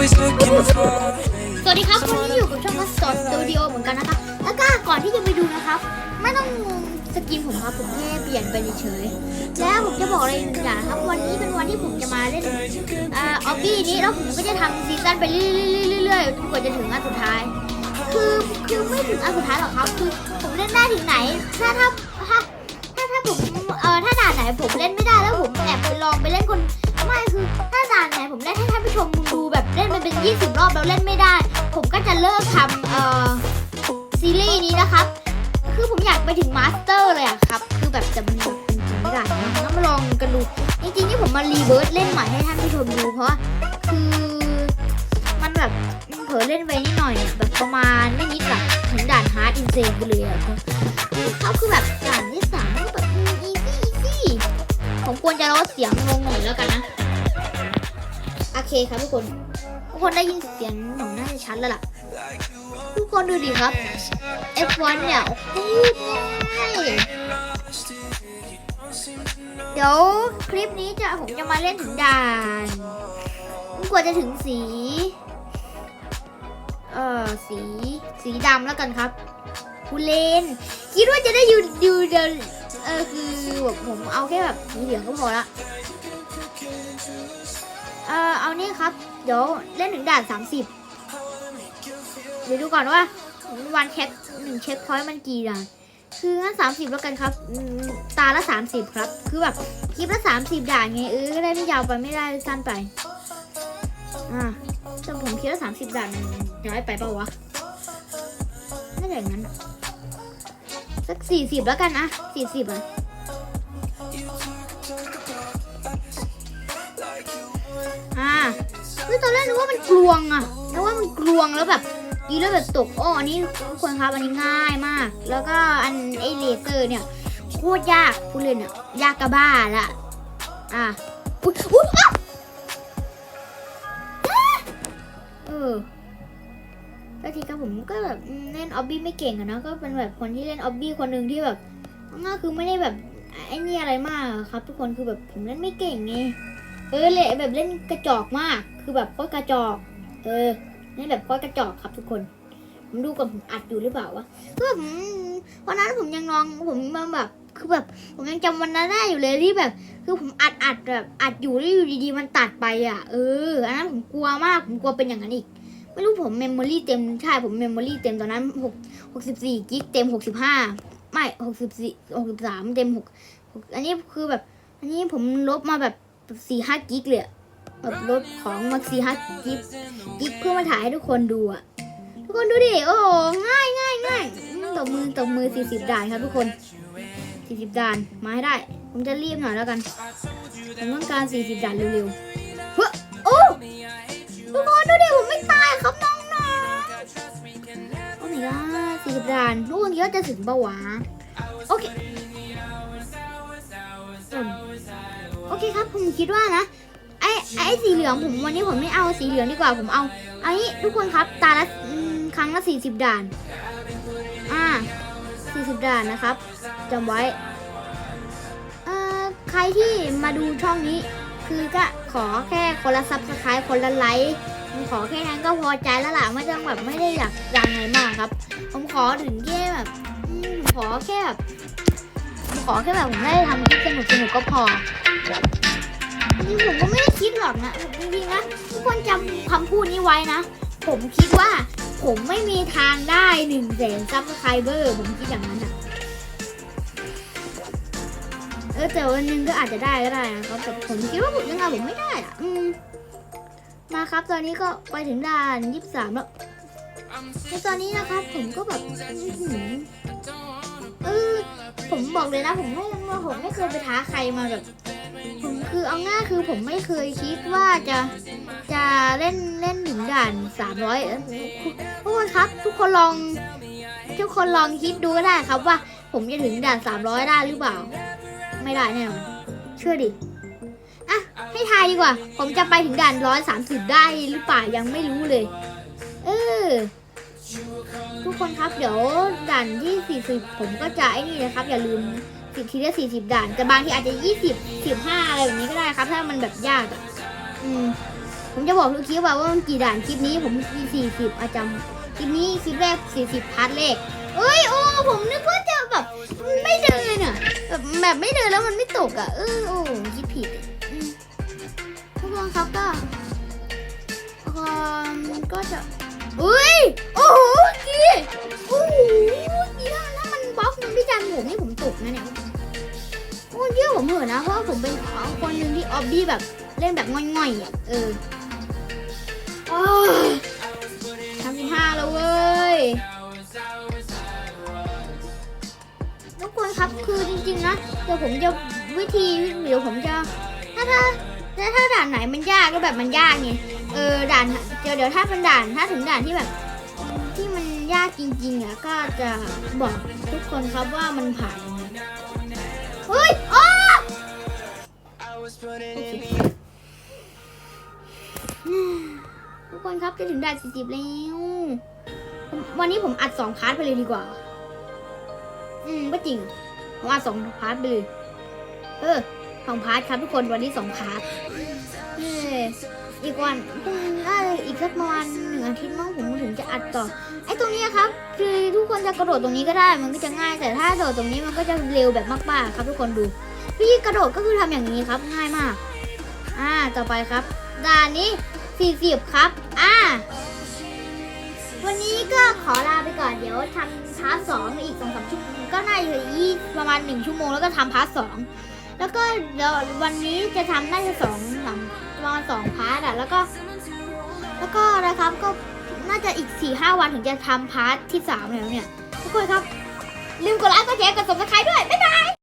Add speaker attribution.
Speaker 1: สวัสดีครับวันนี้อยู่กับช่องมัสตอดสตูดิโอเหมือนกันนะครับแล้วก็ก่อนที่จะไปดูนะครับ ไม่ต้องงงสกินผมครับผมแค่เปลี่ยนไปเฉยๆแล้วผมจะบอกอะไรหนึ่งอย่างครับ วันนี้เป็นวันที่ผมจะมาเล่นอออบบี้นี้แล้วผมก็จะทำซีซั่นไปเรื่อยๆจนกว่าจะถึงอันสุดท้าย คือคือไม่ถึงอันสุดท้ายหรอกครับคือผมเล่นได้ถึงไหน ถ้าถ้าถ้าถ้าถ้าผมเออถ้าด่านไหนผมเล่นไม่ได้ ไปถึงมาสเตอร์เลยอะครับ คือแบบจะมันแบบจริงๆไม่ได้นะงั้นมาลองกันดูจริงๆที่ผมมารีเวิร์สเล่นใหม่ให้ท่านผู้ชมดูเพราะว่าคือมันแบบเผลอเล่นไปนิดหน่อยอะแบบประมาณไม่นิดอะถึงด่านฮาร์ดอินเซนไปเลยอะครับเขาคือแบบด่านที่สามก็แบบอีซี่อีซี่ผมควรจะลดเสียงลงหน่อยแล้วกันนะโอเคครับทุกคนทุกคนได้ยินเสียงผมน่าจะชัดแล้วล่ะทุกคนดูดิครับ F1 เนี่ยโอ้โหง่ายเดี๋ยวคลิปนี้จะผมจะมาเล่นถึงด่านกว่าจะถึงสี เอ่อสี สีดำแล้วกันครับคุณเลนคิดว่าจะได้อยู่อยู่เดินเออคือแบบผมเอาแค่แบบสีเหลืองก็พอละเออเอานี่ครับ เดี๋ยวเล่นถึงด่าน 30 เดี๋ยวดูก่อนว่า วันเช็คหนึ่งเช็คพอยต์มันกี่ด่านคืองั้นสามสิบแล้วกันครับ ตาละสามสิบครับ คือแบบคลิปละสามสิบด่านไงเออก็ได้ไม่ยาวไปไม่ได้สั้นไป อ่าแต่ผมคิดว่าสามสิบด่านมันน้อยไปเปล่าวะน่าจะอย่างนั้นสักสี่สิบแล้วกันอะสี่สิบอะอ่าคือตอนแรกนึกว่ามันกลวงอะนึกว่ามันกลวงแล้วแบบ ยีแล้วแบบตกอ้ออันนี้ทุกคนครับอันนี้ง่ายมาก แล้วก็อันไอเลเซอร์เนี่ยโคตรยากผู้เล่นอะยากกระบ้าละอะอุ๊ยอุ๊ยอะเออก็ทีครับผมก็แบบเล่นออบบี้ไม่เก่งอะนะก็เป็นแบบคนที่เล่นออบบี้คนหนึ่งที่แบบก็คือไม่ได้แบบไอ้นี่อะไรมากครับ ทุกคนคือแบบผมเล่นไม่เก่งไงเออเละแบบเล่นกระจอกมาก คือแบบโคตรกระจอก เออ เล่นแบบโคตรกระจอกครับทุกคน ผมดูก่อนผมอัดอยู่หรือเปล่าวะคือแบบอืมวันนั้นผมยังลองผมมาแบบคือแบบผมยังจำวันนั้นได้อยู่เลยที่แบบ คือผมอัดอัดแบบอัดอยู่แล้วอยู่ดีๆมันตัดไปอะ เอออันนั้นผมกลัวมากผมกลัวเป็นอย่างนั้นอีกไม่รู้ผมเมมโมรี่เต็มใช่ผมเมมโมรี่เต็มตอนนั้นหกหกสิบสี่กิกเต็มหกสิบห้าไม่หกสิบสี่หกสิบสามเต็มหกหกอันนี้คือแบบ อันนี้ผมลบมาแบบสี่ห้ากิกเลย อะแบบลบของมาสี่ห้ากิกกิกเพื่อมาถ่ายให้ทุกคนดูอะทุกคนดูดิ โอ้โหง่ายง่ายง่ายตบมือตบมือสี่สิบด่านครับทุกคนสี่สิบด่าน มาให้ได้ ผมจะรีบหน่อยแล้วกัน ผมต้องการสี่สิบด่านเร็วๆเฮ้โอ้ทุกคนดูดิ ผมไม่ตายครับน้องๆโอ้ my god สี่สิบด่านทุกคนคิดว่าจะถึงปะวะโอเค โอเคครับ ผมคิดว่านะ ไอ้สีเหลืองผมวันนี้ผมไม่เอาสีเหลืองดีกว่าผมเอาเอันนี้ทุกคนครับตาละครั้งละสี่สิบด่าน อ่าสี่สิบด่านนะครับจำไว้เอ่อใครที่มาดูช่องนี้ คือก็ขอแค่คนละซับสไครต์คนละไลค์ผมขอแค่นั้นก็พอใจแล้วล่ะไม่ต้องแบบไม่ได้อยากดังอะไรมากครับ ผมขอถึงแค่แบบขอแค่แบบขอแค่แบบผมได้ทำคลิปสนุกสนุกก็พอ ผมก็ไม่ได้คิดหรอกนะจริงๆนะทุกคนจำคำพูดนี้ไว้นะ ผมคิดว่าผมไม่มีทางได้หนึ่งแสนซับสไครเบอร์ ผมคิดอย่างนั้นอะเออแต่วันหนึงก็อาจจะได้ก็ได้นะครับแต่ผมคิดว่าผมยังไงผมไม่ได้อะอืมมาครับตอนนี้ก็ไปถึงด่านยี่สิบสามแล้วในตอนนี้นะครับผมก็แบบเออผมบอกเลยนะผมไม่ผมไม่เคยไปท้าใครมาแบบ ผมคือเอาง่ายคือผมไม่เคยคิดว่าจะจะเล่นเล่นถึงด่านสามร้อยทุกคนครับ ทุกคนลอง ทุกคนลองคิดดูก็ได้ครับว่า ผมจะถึงด่านสามร้อยได้หรือเปล่า ไม่ได้แน่นอนเชื่อดิอะให้ทายดีกว่า ผมจะไปถึงด่านร้อยสามสิบได้หรือเปล่ายังไม่รู้เลย เออทุกคนครับเดี๋ยวด่านที่สี่สิบผมก็จะไอ้นี่นะครับ อย่าลืม สิบทีละสี่สิบด่าน แต่บางทีอาจจะยี่สิบสิบห้าอะไรแบบนี้ก็ได้ครับ ถ้ามันแบบยากอะอืมผมจะบอกทุกคลิปว่าว่ามันกี่ด่านคลิปนี้ผมมีสี่สิบอาจำคลิปนี้คลิปแรกสี่สิบพาร์ทแรกเอ้ยโอ้ผมนึกว่าจะแบบไม่เดินอะแบบแบบไม่เดินแล้วมันไม่ตกอะเออโอ้คิดผิดทุกคนครับก็เอ่อมันก็จะอุ้ยโอ้โหกี้โอ้โหกี้ถ้าถ้า มันบล็อการผมนี่ผมตกนะเนี่ยโอ้ยเชื่อผมเถอะนะ เพราะผมเป็นคนหนึ่งที่ออบบี้แบบเล่นแบบง่อยๆอะเออทำสิบห้าแล้วเว้ยทุกคนครับคือจริงๆนะเดี๋ยวผมจะวิธีเดี๋ยวผมจะถ้าถ้าถ้าถ้าด่านไหนมันยากก็แบบมันยากไงเออด่านเดี๋ยวเดี๋ยวถ้าเป็นด่านถ้าถึงด่านที่แบบ ยากจริงๆอะก็จะบอกทุกคนครับว่ามันผ่านเฮ้ยอ้อทุกคนครับจะถึงด่านสี่สิบแล้ว วันนี้ผมอัดสองพาร์ทไปเลยดีกว่า อืมก็จริง ผมอัดสองพาร์ทไปเลย เออสองพาร์ทครับทุกคนวันนี้สองพาร์ทเอออีกวัน สักประมาณหนึ่งอาทิตย์มั้งผมถึงจะอัดต่อ ไอ้ตรงนี้ครับ คือทุกคนจะกระโดดตรงนี้ก็ได้ มันก็จะง่าย แต่ถ้าโดดตรงนี้มันก็จะเร็วแบบมากๆครับ ทุกคนดู วิธีกระโดดก็คือทำอย่างนี้ครับ ง่ายมาก อ่า ต่อไปครับ ด่านนี้40ครับ อ่า วันนี้ก็ขอลาไปก่อน เดี๋ยวทำพาร์ทสองอีกสองสามชั่วโมงก็น่าจะยี่ประมาณหนึ่งชั่วโมงแล้วก็ทำพาร์ทสองแล้วก็เดี๋ยววันนี้จะทำน่าจะสองสามประมาณสองพาร์ทอะแล้วก็ แล้วก็นะครับก็น่าจะอีกสี่ห้าวันถึงจะทำพาร์ทที่สามแล้วเนี่ยทุกคนครับ ลืมกดไลค์กดแชร์กด subscribe ด้วย บ๊ายบาย